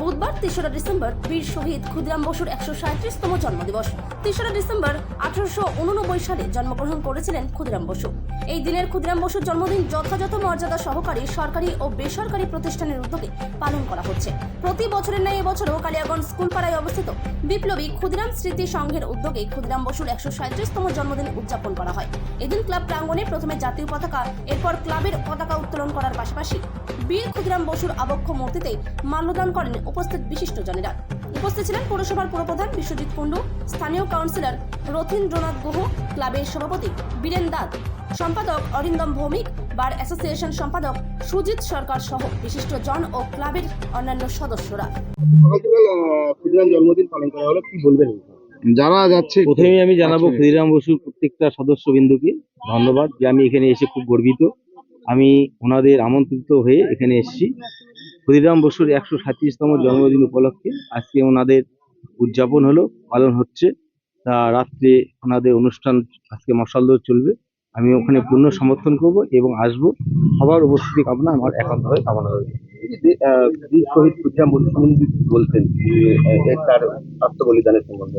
বুধবার তেসরা ডিসেম্বর বীর শহীদ ক্ষুদিরাম বসুর একশো সাঁত্রিশতম জন্মদিবস। তেসরা ডিসেম্বর আঠারোশো উননব্বই সালে জন্মগ্রহণ করেছিলেন ক্ষুদিরাম বসু। এই দিনের ক্ষুদিরাম বসুর জন্মদিন যথাযথ মর্যাদা সহকারে সরকারি ও বেসরকারি প্রতিষ্ঠানের উদ্যোগে পালন করা হচ্ছে। প্রতি বছরের ন্যায় এবছরও কালিয়াগঞ্জ স্কুলপাড়ায় অবস্থিত বিপ্লবী ক্ষুদিরাম স্মৃতি সংঘের উদ্যোগে ক্ষুদিরাম বসুর একশো সাঁত্রিশতম জন্মদিন উদযাপন করা হয়। এদিন ক্লাব প্রাঙ্গণে প্রথমে জাতীয় পতাকা, এরপর ক্লাবের পতাকা উত্তোলন করার পাশাপাশি বীর ক্ষুদিরাম বসুর আবক্ষ মূর্তিতে মাল্যদান করেন উপস্থিত বিশিষ্টজনেরা উপস্থিত ছিলেন পৌরসভার পুরপ্রধান বিশ্বজিৎ কুণ্ডু স্থানীয় কাউন্সিলর রথীন্দ্রনাথ গুহ ক্লাবের সভাপতি বীরেন দাস সম্পাদক অরিন্দম ভৌমিক বার অ্যাসোসিয়েশন সম্পাদক সুজিত সরকার সহ বিশিষ্ট জন ও ক্লাবের অন্যান্য সদস্যরা। জন্মদিন পালন করা হলো কি বলবেন যারা যাচ্ছে প্রথমেই আমি জানাব ক্ষুদিরাম বসুর প্রত্যেকটা সদস্যবিন্দুকে ধন্যবাদ যে আমি এখানে এসে খুব গর্বিত। আমি ওনাদের আমন্ত্রিত হয়ে এখানে এসেছি। ক্ষুদিরাম বসুর একশো সাঁত্রিশতম জন্মদিন উপলক্ষে আজকে ওনাদের উদযাপন হলো পালন হচ্ছে। তা রাত্রে ওনাদের অনুষ্ঠান আজকে মশালদোর চলবে। আমি ওখানে পূর্ণ সমর্থন করব এবং আসব। সবার উপস্থিতি কামনা আমার একান্তভাবে কামনা রয়েছে বীর শহীদ ক্ষুদিরাম বসু সম্বন্ধে বলতেন যে, আহ, তার আত্মবলিদানের সম্বন্ধে।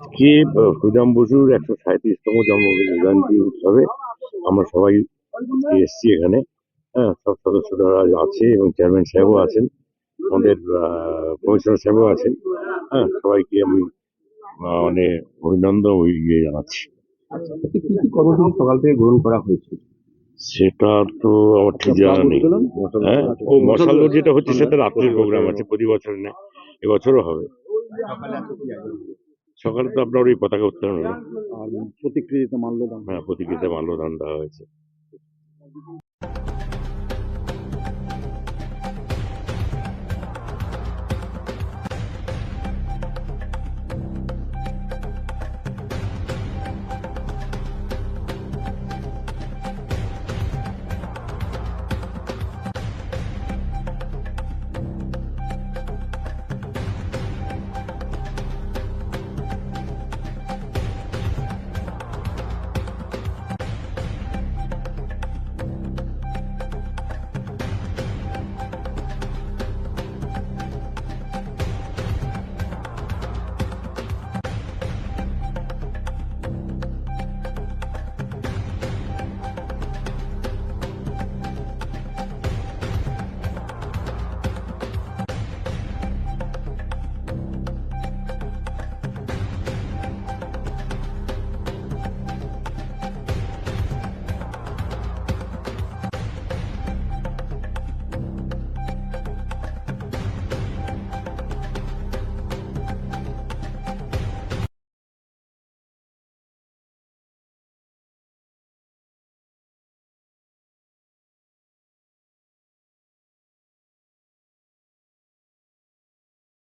আজকে ক্ষুদাম বসুর একশো সাঁত্রিশতম জন্ম জয়ন্তী উৎসবে আমরা সবাই এসেছি এখানে। হ্যাঁ সব সদস্যরা আছে এবং চেয়ারম্যান সাহেবও আছেন আমাদের কমিশনার সাহেবও আছেন হ্যাঁ সবাইকে আমি মানে অভিনন্দন ইয়ে জানাচ্ছি। কর্মসূচি সকাল থেকে গ্রহণ করা হয়েছে? সেটা তো আমার ঠিক জানা নেই। হ্যাঁ ও মশাল যেটা হচ্ছে সেটা রাত্রির প্রোগ্রাম আছে প্রতি বছর নেই এবছরও হবে। সকালে তো আপনার ওই পতাকা উত্তোলন হলো। প্রতিক্রিয়া মাল্যদান। হ্যাঁ প্রতিকৃতি মাল্যদান দেওয়া হয়েছে।